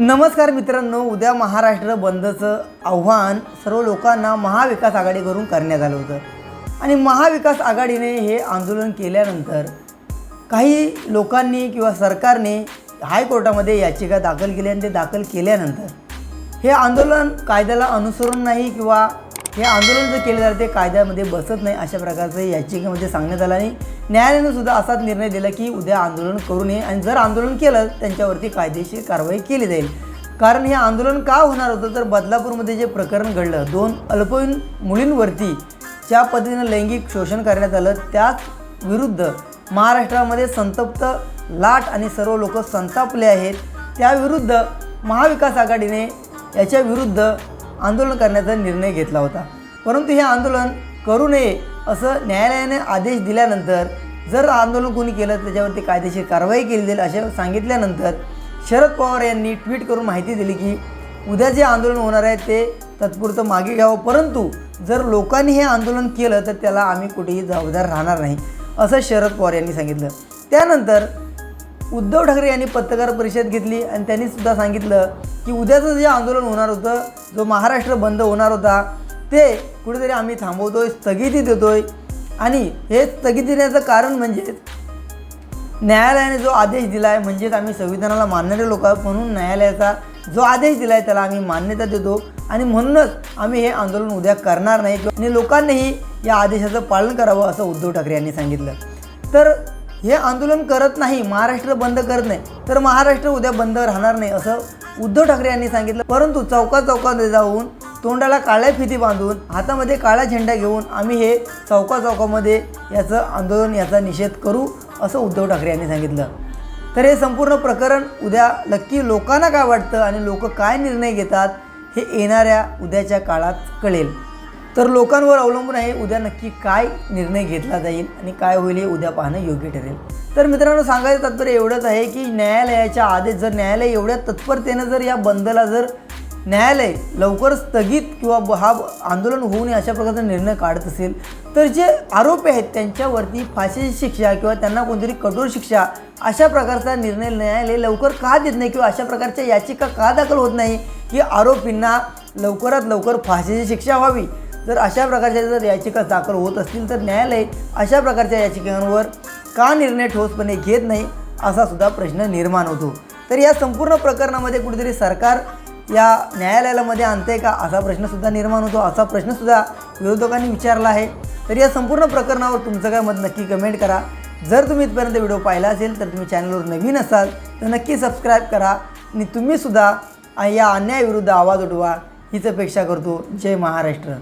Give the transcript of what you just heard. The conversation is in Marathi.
नमस्कार मित्रांनो उद्या महाराष्ट्र बंदचं आव्हान सर्व लोकांना महाविकास आघाडीकडून करण्यात आलं होतं. आणि महाविकास आघाडीने हे आंदोलन केल्यानंतर काही लोकांनी किंवा सरकारने हायकोर्टामध्ये याचिका दाखल केली आणि ते दाखल केल्यानंतर हे आंदोलन कायद्याला अनुसरून नाही किंवा हे आंदोलन जर केलं तर ते कायद्यामध्ये बसत नाही अशा प्रकारचं याचिकेमध्ये सांगण्यात आलं आणि न्यायालयानं सुद्धा असाच निर्णय दिला की उद्या आंदोलन करू नये आणि जर आंदोलन केलं त्यांच्यावरती कायदेशीर कारवाई केली जाईल. कारण हे आंदोलन का होणार होतं? तर बदलापूरमध्ये जे प्रकरण घडलं दोन अल्पवयीन मुलींवरती ज्या पद्धतीनं लैंगिक शोषण करण्यात आलं त्याच विरुद्ध महाराष्ट्रामध्ये संतप्त लाट आणि सर्व लोक संतापले आहेत. त्याविरुद्ध महाविकास आघाडीने याच्या विरुद्ध आंदोलन करण्याचा निर्णय घेतला होता. परंतु हे आंदोलन करू नये असं न्यायालयाने आदेश दिल्यानंतर जर आंदोलन कोणी केलं त्याच्यावरती कायदेशीर कारवाई केली जाईल असे सांगितल्यानंतर शरद पवार यांनी ट्विट करून माहिती दिली की उद्या जे आंदोलन होणार आहे ते तत्पुरतं मागे घ्यावं. परंतु जर लोकांनी हे आंदोलन केलं तर त्याला आम्ही कुठेही जबाबदार राहणार नाही असं शरद पवार यांनी सांगितलं. त्यानंतर उद्धव ठाकरे यांनी पत्रकार परिषद घेतली आणि त्यांनीसुद्धा सांगितलं की उद्याचं जे आंदोलन होणार होतं जो महाराष्ट्र बंद होणार होता ते कुठेतरी आम्ही थांबवतोय स्थगिती देतोय. आणि हे स्थगिती देण्याचं कारण म्हणजे न्यायालयाने जो आदेश दिला आहे म्हणजेच आम्ही संविधानाला मानणारे लोक आहोत म्हणून न्यायालयाचा जो आदेश दिला आहे त्याला आम्ही मान्यता देतो. आणि म्हणूनच आम्ही हे आंदोलन उद्या करणार नाही. आणि लोकांनीही या आदेशाचं पालन करावं असं उद्धव ठाकरे यांनी सांगितलं. तर हे आंदोलन करत नाही महाराष्ट्र बंद करत नाही तर महाराष्ट्र उद्या बंद राहणार नाही असं उद्धव ठाकरे यांनी सांगितलं परंतु चौका चौकामध्ये जाऊन तोंडाला काळ्या फिती बांधून हातामध्ये काळा झेंडा घेऊन आम्ही हे चौका चौकामध्ये याचं आंदोलन याचा निषेध करू असं उद्धव ठाकरे यांनी सांगितलं. तर हे संपूर्ण प्रकरण उद्या नक्की लोकांना काय वाटतं आणि लोक काय निर्णय घेतात हे येणाऱ्या उद्याच्या काळात कळेल. तर लोकांवर अवलंबून आहे उद्या नक्की काय निर्णय घेतला जाईल आणि काय होईल हे उद्या पाहणं योग्य ठरेल. तर मित्रांनो सांगायचं तात्पर्य एवढंच आहे की न्यायालयाच्या आदेश जर न्यायालय एवढ्या तत्परतेनं जर या बंदला जर न्यायालय लवकर स्थगित किंवा ब- हा आंदोलन होऊ नये अशा प्रकारचा निर्णय काढत असेल तर जे आरोपी आहेत त्यांच्यावरती फाशीची शिक्षा किंवा त्यांना कोणतरी कठोर शिक्षा अशा प्रकारचा निर्णय न्यायालय लवकर का देत नाही किंवा अशा प्रकारच्या याचिका का दाखल होत नाही की आरोपींना लवकरात लवकर फाशीची शिक्षा व्हावी. जर अशा प्रकारच्या जर याचिका दाखल होत असतील तर न्यायालय अशा प्रकारच्या याचिकांवर का निर्णय ठोसपणे घेत नाही असा सुद्धा प्रश्न निर्माण होतो. तर या संपूर्ण प्रकरणामध्ये कुठेतरी सरकार या न्यायालयामध्ये आणते का असा प्रश्नसुद्धा निर्माण होतो असा प्रश्नसुद्धा विरोधकांनी विचारला आहे. तर या संपूर्ण प्रकरणावर तुमचं काय मत नक्की कमेंट करा. जर तुम्ही इथपर्यंत व्हिडिओ पाहिला असेल तर तुम्ही चॅनलवर नवीन असाल तर नक्की सबस्क्राईब करा आणि तुम्हीसुद्धा या अन्यायाविरुद्ध आवाज उठवा हीच अपेक्षा करतो. जय महाराष्ट्र.